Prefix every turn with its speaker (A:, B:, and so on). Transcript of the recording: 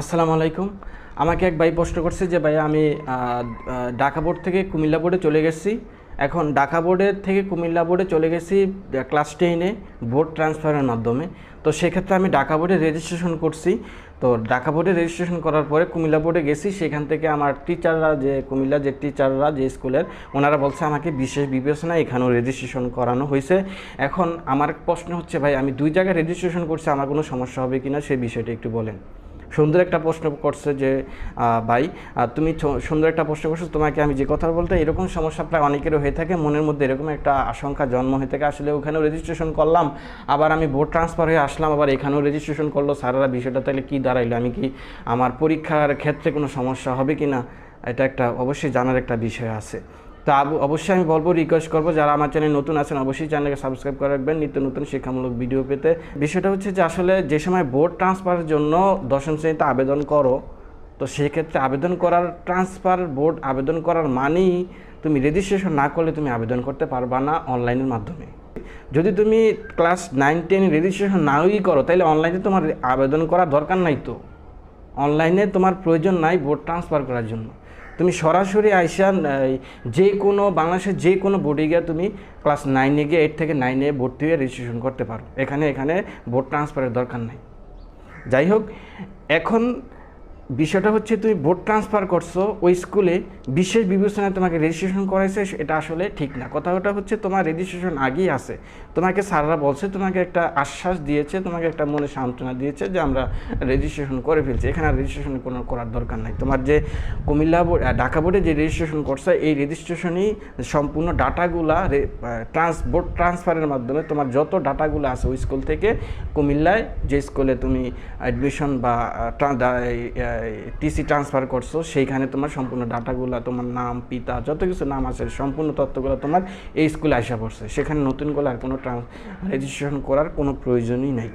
A: আসসালামু আলাইকুম। আমাকে এক ভাই প্রশ্ন করছে যে ভাই আমি ঢাকা বোর্ড থেকে কুমিল্লা বোর্ডে চলে গেছি। এখন ঢাকা বোর্ডের থেকে কুমিল্লা বোর্ডে চলে গেছি ক্লাস টেনে বোর্ড ট্রান্সফারের মাধ্যমে। তো সেক্ষেত্রে আমি ঢাকা বোর্ডে রেজিস্ট্রেশন করছি। তো ঢাকা বোর্ডে রেজিস্ট্রেশন করার পরে কুমিল্লা বোর্ডে গেছি। সেখান থেকে আমার টিচাররা যে, কুমিল্লা যে টিচাররা যে স্কুলের, ওনারা বলছে আমাকে বিশেষ বিবেচনায় এখানেও রেজিস্ট্রেশন করানো হয়েছে। এখন আমার প্রশ্ন হচ্ছে, ভাই, আমি দুই জায়গায় রেজিস্ট্রেশন করছি, আমার কোনো সমস্যা হবে কিনা? সেই বিষয়টা একটু বলেন। সুন্দর একটা প্রশ্ন করছে যে ভাই তুমি সুন্দর একটা প্রশ্ন করছ, তোমাকে আমি যে কথা বলতে, এরকম সমস্যা প্রায় অনেকেরও হয়ে থাকে, মনের মধ্যে এরকম একটা আশঙ্কা জন্ম হয়ে থাকে, আসলে ওখানেও রেজিস্ট্রেশন করলাম, আবার আমি বোর্ড ট্রান্সফার হয়ে আসলাম, আবার এখানেও রেজিস্ট্রেশন করল, স্যারেরা বিষয়টা তাহলে কী দাঁড়াইলো, আমি কি আমার পরীক্ষার ক্ষেত্রে কোনো সমস্যা হবে কি না এটা একটা অবশ্যই জানার একটা বিষয় আছে। তো অবশ্যই আমি বলব রিকোয়েস্ট করব, যারা আমার চ্যানেল নতুন আছেন অবশ্যই চ্যানেলকে সাবস্ক্রাইব করে রাখবেন, নিত্য নতুন শিক্ষামূলক ভিডিও পেতে। বিষয়টা হচ্ছে যে আসলে যে সময় বোর্ড ট্রান্সফারের জন্য দশম শ্রেণীতে আবেদন করো, তো সেক্ষেত্রে আবেদন করার ট্রান্সফার বোর্ড আবেদন করার মানেই তুমি রেজিস্ট্রেশন না করলে তুমি আবেদন করতে পারবা না অনলাইনের মাধ্যমে। যদি তুমি ক্লাস নাইন টেন রেজিস্ট্রেশন নাওই করো তাহলে অনলাইনে তোমার আবেদন করার দরকার নাই তো। অনলাইনে তোমার প্রয়োজন নাই বোর্ড ট্রান্সফার করার জন্য। তুমি সরাসরি আইসা যে কোনো বাংলাদেশের যে কোনো বোর্ডে গিয়ে তুমি ক্লাস নাইনে গিয়ে এইট থেকে নাইনে ভর্তি হয়ে রেজিস্ট্রেশন করতে পারো। এখানে এখানে বোর্ড ট্রান্সফারের দরকার নাই। যাই হোক, এখন বিষয়টা হচ্ছে তুমি বোর্ড ট্রান্সফার করছ, ওই স্কুলে বিশেষ বিবেচনায় তোমাকে রেজিস্ট্রেশন করাইছে, এটা আসলে ঠিক না। কথা ওটা হচ্ছে তোমার রেজিস্ট্রেশন আগেই আছে। তোমাকে স্যাররা বলছে, তোমাকে একটা আশ্বাস দিয়েছে, তোমাকে একটা মনে সান্ত্বনা দিয়েছে যে আমরা রেজিস্ট্রেশন করে ফেলছি। এখানে আর রেজিস্ট্রেশন কোনো করার দরকার নাই। তোমার যে কুমিল্লা বোর্ড ঢাকা বোর্ডে যে রেজিস্ট্রেশন করছে, এই রেজিস্ট্রেশনই সম্পূর্ণ ডাটাগুলা ট্রান্স বোর্ড ট্রান্সফারের মাধ্যমে তোমার যত ডাটাগুলো আছে ওই স্কুল থেকে কুমিল্লায়, যে স্কুলে তুমি অ্যাডমিশন বা টিসি ট্রান্সফার করছ, সেইখানে তোমার সম্পূর্ণ ডাটাগুলো তোমার নাম, পিতা, যত কিছু নাম আছে, সম্পূর্ণ তথ্যগুলো তোমার এই স্কুলে আসা পড়ছে। সেখানে নতুন করে আর কোনো ট্রান্স রেজিস্ট্রেশন করার কোনো প্রয়োজনই নেই।